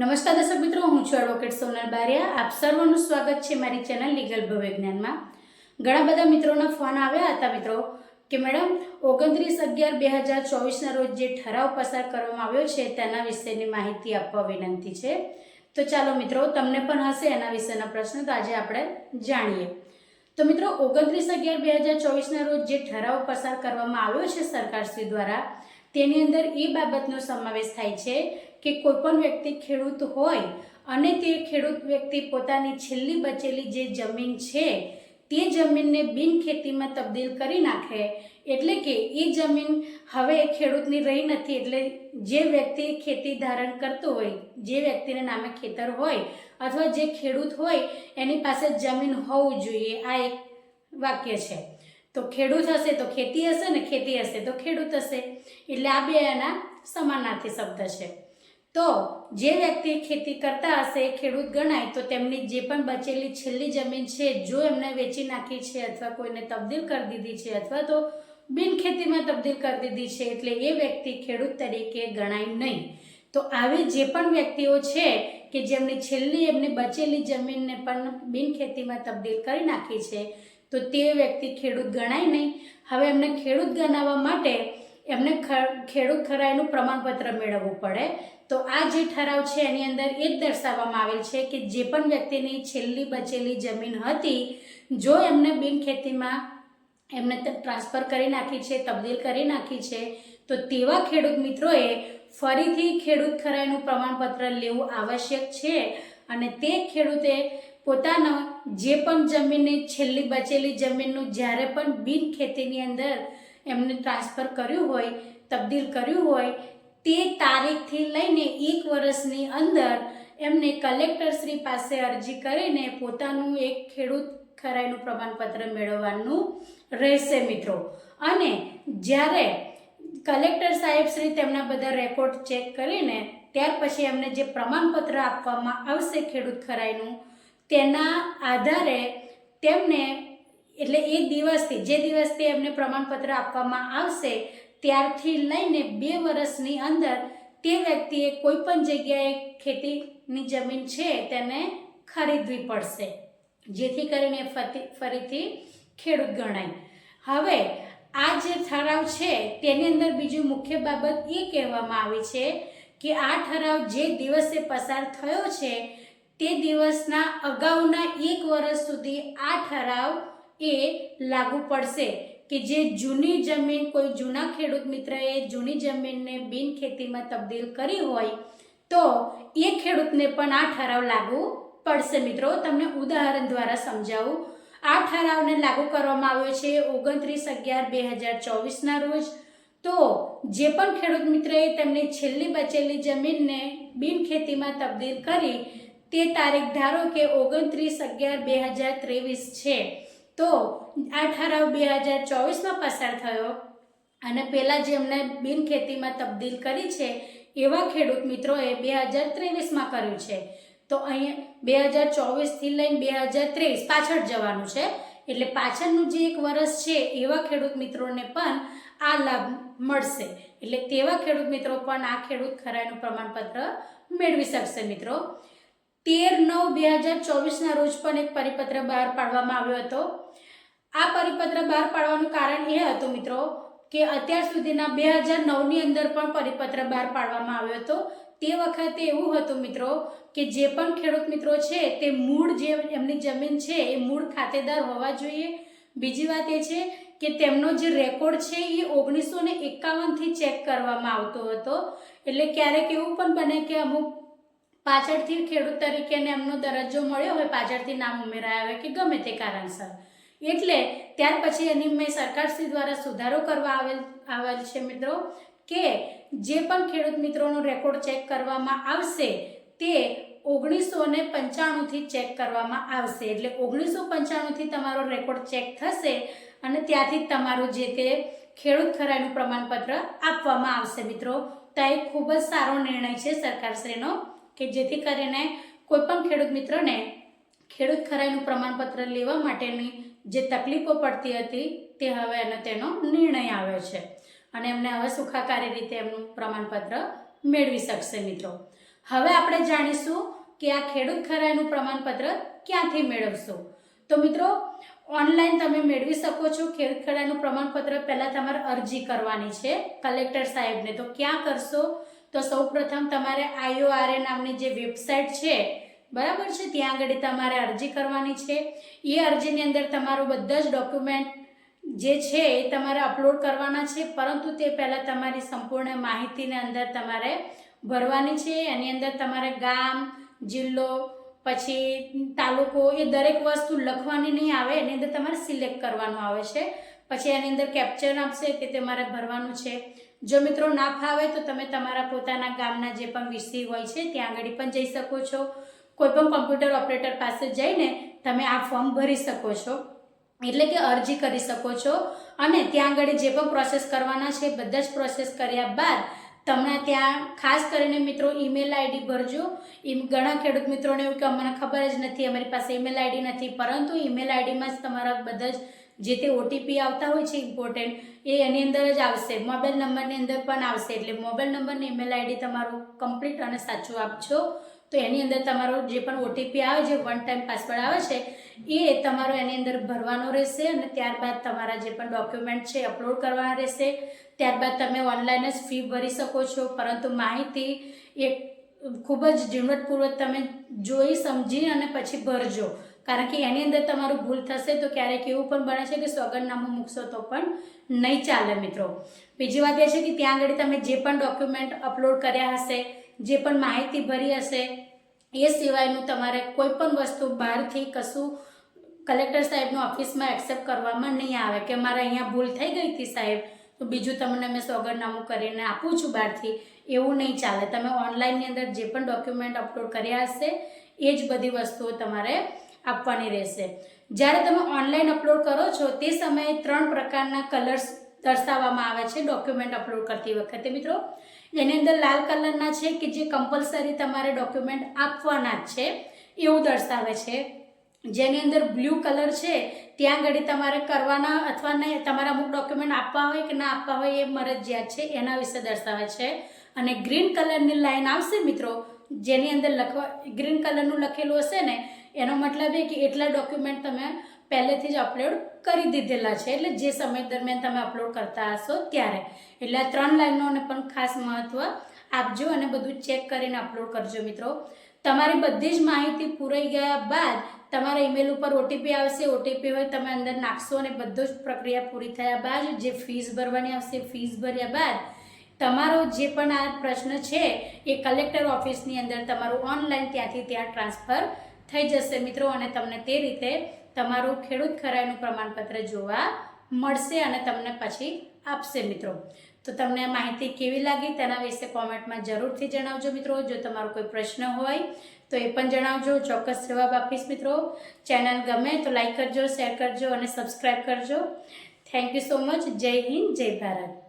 નમસ્કાર દર્શક મિત્રો, હું છું એડવોકેટ સોનલ બારિયા. આપ સર્વનું સ્વાગત છે મારી ચેનલ લીગલ ભવિજ્ઞાનમાં ઘણા બધા મિત્રોના ફોન આવ્યા હતા મિત્રો કે મેડમ, ઓગણત્રીસ અગિયાર બે હજાર ચોવીસના રોજ જે ઠરાવ પસાર કરવામાં આવ્યો છે તેના વિશેની માહિતી આપવા વિનંતી છે. તો ચાલો મિત્રો, તમને પણ હશે એના વિશેના પ્રશ્ન, તો આજે આપણે જાણીએ. તો મિત્રો, ઓગણત્રીસ અગિયાર બે હજાર ચોવીસના રોજ જે ઠરાવ પસાર કરવામાં આવ્યો છે સરકારશ્રી દ્વારા, તેની અંદર એ બાબતનો સમાવેશ થાય છે કે કોઈપણ વ્યક્તિ ખેડૂત હોય અને તે ખેડૂત વ્યક્તિ પોતાની છેલ્લી બચેલી જે જમીન છે, તે જમીનને બિન ખેતીમાં તબદીલ કરી નાખે. એટલે કે એ જમીન હવે ખેડૂતની રહી નથી, એટલે જે વ્યક્તિ ખેતી ધારણ કરતો હોય, જે વ્યક્તિને નામે ખેતર હોય અથવા જે ખેડૂત હોય, એની પાસે જમીન હોવું જોઈએ. આ એક વાક્ય છે. તો ખેડૂત હશે તો ખેતી હશે ને ખેતી હશે તો ખેડૂત હશે. એટલે આ બે એના સમાનાર્થી શબ્દ છે. તો જે વ્યક્તિ ખેતી કરતા હશે, ખેડૂત ગણાય, તો તેમની જે પણ બચેલી છેલ્લી જમીન છે, જો એમને વેચી નાખી છે અથવા કોઈને તબદીલ કરી દીધી છે અથવા તો બિન ખેતીમાં તબદીલ કરી દીધી છે, એટલે એ વ્યક્તિ ખેડૂત તરીકે ગણાય નહીં. તો આવી જે પણ વ્યક્તિઓ છે કે જેમની છેલ્લી એમની બચેલી જમીનને પણ બિન ખેતીમાં તબદીલ કરી નાખી છે, તો તે વ્યક્તિ ખેડૂત ગણાય નહીં. હવે એમને ખેડૂત ગણાવવા માટે એમને ખેડૂત ખરાઈનું પ્રમાણપત્ર મેળવવું પડે. તો આ જે ઠરાવ છે એની અંદર એ જ દર્શાવવામાં આવેલ છે કે જે પણ વ્યક્તિની છેલ્લી બચેલી જમીન હતી, જો એમને બિન ખેતીમાં એમને ટ્રાન્સફર કરી નાખી છે, તબદીલ કરી નાખી છે, તો તેવા ખેડૂત મિત્રોએ ફરીથી ખેડૂત ખરાઈનું પ્રમાણપત્ર લેવું આવશ્યક છે અને તે ખેડૂતે પોતાનો જે પણ જમીનની છેલ્લી બચેલી જમીનનું જ્યારે પણ બિન ખેતીની અંદર એમને ટ્રાન્સફર કર્યું હોય, તબદીલ કર્યું હોય તે તારીખથી લઈને એક વર્ષની અંદર એમને કલેક્ટરશ્રી પાસે અરજી કરીને પોતાનું એક ખેડૂત ખરાઈનું પ્રમાણપત્ર મેળવવાનું રહેશે મિત્રો. અને જ્યારે કલેક્ટર સાહેબ શ્રી તેમના બધા રેકોર્ડ ચેક કરીને ત્યાર પછી એમને જે પ્રમાણપત્ર આપવામાં આવશે ખેડૂત ખરાઈનું, તેના આધારે તેમને એટલે એ દિવસથી, જે દિવસથી એમને પ્રમાણપત્ર આપવામાં આવશે ત્યારથી લઈને બે વર્ષની અંદર તે વ્યક્તિએ કોઈ પણ જગ્યાએ ખેતીની જમીન છે તેને ખરીદવી પડશે. જેથી કરીને ફરીથી ખેડૂત ગણાય. હવે, આ જે ઠરાવ છે, તેની અંદર બીજું મુખ્ય બાબત એ કહેવામાં આવી છે કે આ ઠરાવ જે દિવસે પસાર થયો છે, તે દિવસના અગાઉના એક વર્ષ સુધી આ ઠરાવ એ લાગુ પડશે. કે જે જૂની જમીન કોઈ જૂના ખેડૂત મિત્રએ જૂની જમીનને બિન ખેતીમાં તબદીલ કરી હોય, તો એ ખેડૂતને પણ આ ઠરાવ લાગુ પડશે. મિત્રો, તમને ઉદાહરણ દ્વારા સમજાવું. આ ઠરાવને લાગુ કરવામાં આવ્યો છે ઓગણત્રીસ અગિયાર બે હજાર ચોવીસના રોજ. તો જે પણ ખેડૂત મિત્રએ તેમની છેલ્લી બચેલી જમીનને બિન ખેતીમાં તબદીલ કરી, તે તારીખ ધારો કે ઓગણત્રીસ અગિયાર બે હજાર ત્રેવીસ છે. તો આ ઠરાવ બે હજાર ચોવીસમાં પસાર થયો અને પહેલાં જે બિનખેતીમાં બિન ખેતીમાં તબદીલ કરી છે, એવા ખેડૂત મિત્રોએ બે હજાર ત્રેવીસમાં કર્યું છે. તો અહીંયા બે હજાર ચોવીસથી લઈને બે હજાર ત્રેવીસ પાછળ જવાનું છે. એટલે પાછળનું જે એક વર્ષ છે, એવા ખેડૂત મિત્રોને પણ આ લાભ મળશે. એટલે તેવા ખેડૂત મિત્રો પણ આ ખેડૂત ખરાઈનું પ્રમાણપત્ર મેળવી શકશે મિત્રો. તેર નવ બે હજાર ચોવીસના રોજ પણ એક પરિપત્ર બહાર પાડવામાં આવ્યો હતો. આ પરિપત્ર બહાર પાડવાનું કારણ એ હતું મિત્રો કે અત્યાર સુધીના બે હજાર નવની અંદર પણ પરિપત્ર બહાર પાડવામાં આવ્યો હતો. તે વખતે એવું હતું મિત્રો કે જે પણ ખેડૂત મિત્રો છે તે મૂળ જે એમની જમીન છે એ મૂળ ખાતેદાર હોવા જોઈએ. બીજી વાત એ છે કે તેમનો જે રેકોર્ડ છે એ ઓગણીસો ને એકાવનથી ચેક કરવામાં આવતો હતો. એટલે ક્યારેક એવું પણ બને કે અમુક પાછળથી ખેડૂત તરીકેને એમનો દરજ્જો મળ્યો. હોય પાછળથી નામ ઉમેરાયા હોય કે ગમે તે કારણસર. એટલે ત્યાર પછી એની મેં સરકારશ્રી દ્વારા સુધારો કરવા આવેલ આવેલ છે મિત્રો કે જે પણ ખેડૂત મિત્રોનો રેકોર્ડ ચેક કરવામાં આવશે તે ઓગણીસો ને પંચાણુંથી ચેક કરવામાં આવશે. એટલે ઓગણીસો પંચાણુંથી તમારો રેકોર્ડ ચેક થશે અને ત્યાંથી તમારું જે તે ખેડૂત ખરાઈનું પ્રમાણપત્ર આપવામાં આવશે મિત્રો. તો એ ખૂબ જ સારો નિર્ણય છે સરકારશ્રીનો. કે જેથી કરીને કોઈ પણ ખેડૂત મિત્રને ખેડૂત ખરાઈનું પ્રમાણપત્ર લેવા માટેની જે તકલીફો પડતી હતી તે હવે એનો તેનો નિર્ણય આવ્યો છે. અને એમને હવે સુખાકારી રીતે એમનું પ્રમાણપત્ર મેળવી શકશે મિત્રો. હવે આપણે જાણીશું કે આ ખેડૂત ખરાઈનું પ્રમાણપત્ર ક્યાંથી મેળવશો? તો મિત્રો, ઓનલાઈન તમે મેળવી શકો છો ખેડૂત ખરાઈનું પ્રમાણપત્ર. પહેલાં તમારે અરજી કરવાની છે કલેક્ટર સાહેબને. તો ક્યાં કરશો? તો સૌપ્રથમ તમારે આઈઓઆરએ નામની જે વેબસાઇટ છે, બરાબર છે? ત્યાં આગળ તમારે અરજી કરવાની છે. એ અરજીની અંદર તમારું બધા જ ડોક્યુમેન્ટ જે છે એ તમારે અપલોડ કરવાના છે, પરંતુ તે પહેલાં તમારી સંપૂર્ણ માહિતીને અંદર તમારે ભરવાની છે. એની અંદર તમારે ગામ, જિલ્લો, પછી તાલુકો એ દરેક વસ્તુ લખવાની નહીં આવે, એની અંદર તમારે સિલેક્ટ કરવાનું આવે છે. પછી એની અંદર કેપ્ચર આપશે તે તમારે ભરવાનું છે. જો મિત્રો ના ફાવે તો તમે તમારા પોતાના ગામના જે પણ વીસી હોય છે, ત્યાં આગળ પણ જઈ શકો છો. કોઈ પણ કોમ્પ્યુટર ઓપરેટર પાસે જઈને તમે આ ફોર્મ ભરી શકો છો. એટલે કે અરજી કરી શકો છો. અને ત્યાં આગળ જે પણ પ્રોસેસ કરવાના છે, બધા જ પ્રોસેસ કર્યા બાદ તમને ત્યાં ખાસ કરીને મિત્રો ઈમેલ આઈડી ભરજો. ઘણા ખેડૂત મિત્રોને એવું કે અમને ખબર જ નથી, અમારી પાસે ઈમેલ આઈડી નથી, પરંતુ ઈમેલ આઈડીમાં જ તમારા બધા જ જે તે ઓટીપી આવતા હોય છે ઇમ્પોર્ટન્ટ એ એની અંદર જ આવશે. મોબાઈલ નંબરની અંદર પણ આવશે. એટલે મોબાઈલ નંબરને ઈમેલ આઈડી તમારું કમ્પ્લીટ અને સાચું આપજો. તો એની અંદર તમારો જે પણ ઓટીપી આવે છે વન ટાઈમ પાસવર્ડ આવે છે, એ તમારો એની અંદર ભરવાનો રહેશે અને ત્યારબાદ તમારા જે પણ ડોક્યુમેન્ટ છે અપલોડ કરવાના રહેશે. ત્યારબાદ તમે ઓનલાઈન જ ફી ભરી શકો છો. પરંતુ માહિતી એ ખૂબ જ ઝીણવટપૂર્વક તમે જોઈ, સમજી અને પછી ભરજો. કારણ કે એની અંદર તમારું ભૂલ થશે તો ક્યારેક એવું પણ બને છે કે સોગંદનામું મૂકશો તો પણ નહીં ચાલે મિત્રો. બીજી વાત એ છે કે ત્યાં આગળ તમે જે પણ ડોક્યુમેન્ટ અપલોડ કર્યા હશે, જે પણ માહિતી ભરી હશે, એ સિવાયનું તમારે કોઈ પણ વસ્તુ બહારથી કશું કલેક્ટર સાહેબનું ઓફિસમાં એક્સેપ્ટ કરવામાં નહીં આવે કે મારે અહીંયા ભૂલ થઈ ગઈ હતી સાહેબ, તો બીજું તમને મેં સોગરનામું કરીને આપું છું બહારથી. એવું નહીં ચાલે. તમે ઓનલાઈનની અંદર જે પણ ડોક્યુમેન્ટ અપલોડ કર્યા હશે, એ જ બધી વસ્તુઓ તમારે આપવાની રહેશે. જ્યારે તમે ઓનલાઈન અપલોડ કરો છો, તે સમયે ત્રણ પ્રકારના કલર્સ દર્શાવવામાં આવે છે ડોક્યુમેન્ટ અપલોડ કરતી વખતે. મિત્રો, એની અંદર લાલ કલરના છે કે જે કમ્પલસરી તમારે ડોક્યુમેન્ટ આપવાના જ છે, એવું દર્શાવે છે. જેની અંદર બ્લુ કલર છે, ત્યાં આગળ તમારે કરવાના અથવા નહીં, તમારા અમુક ડોક્યુમેન્ટ આપવા હોય કે ના આપવા હોય એ મરજિયાત છે, એના વિશે દર્શાવે છે. અને ગ્રીન કલરની લાઈન આવશે મિત્રો, જેની અંદર લખવા ગ્રીન કલરનું લખેલું હશે ને એનો મતલબ એ કે એટલા ડોક્યુમેન્ટ તમે પહેલેથી જ અપલોડ કરી દીધેલા છે. એટલે જે સમય દરમિયાન તમે અપલોડ કરતા હશો ત્યારે. એટલે આ ત્રણ લાઈનોને પણ ખાસ મહત્ત્વ આપજો અને બધું ચેક કરીને અપલોડ કરજો મિત્રો. તમારી બધી જ માહિતી પૂરાઈ ગયા બાદ તમારા ઈમેલ ઉપર ઓટીપી આવશે. ઓટીપી હોય તમે અંદર નાખશો અને બધો જ પ્રક્રિયા પૂરી થયા બાદ જે ફીસ ભરવાની આવશે ફીસ ભર્યા બાદ તમારો જે પણ આ પ્રશ્ન છે, એ કલેક્ટર ઓફિસની અંદર તમારું ઓનલાઈન ત્યાંથી ત્યાં ટ્રાન્સફર થઈ જશે મિત્રો અને તમને તે રીતે તમારું ખેડૂત ખરાઈનું પ્રમાણપત્ર જોવા મળશે અને તમને પછી આપશે મિત્રો. તો તમને માહિતી કેવી લાગી તેના વિશે કોમેન્ટમાં જરૂરથી જણાવજો મિત્રો. જો તમારો કોઈ પ્રશ્ન હોય તો એ પણ જણાવજો. ચોક્કસ જવાબ આપીશ મિત્રો. ચેનલ ગમે તો લાઈક કરજો, શેર કરજો અને સબસ્ક્રાઈબ કરજો. Thank you so much. જય હિન્દ, જય ભારત.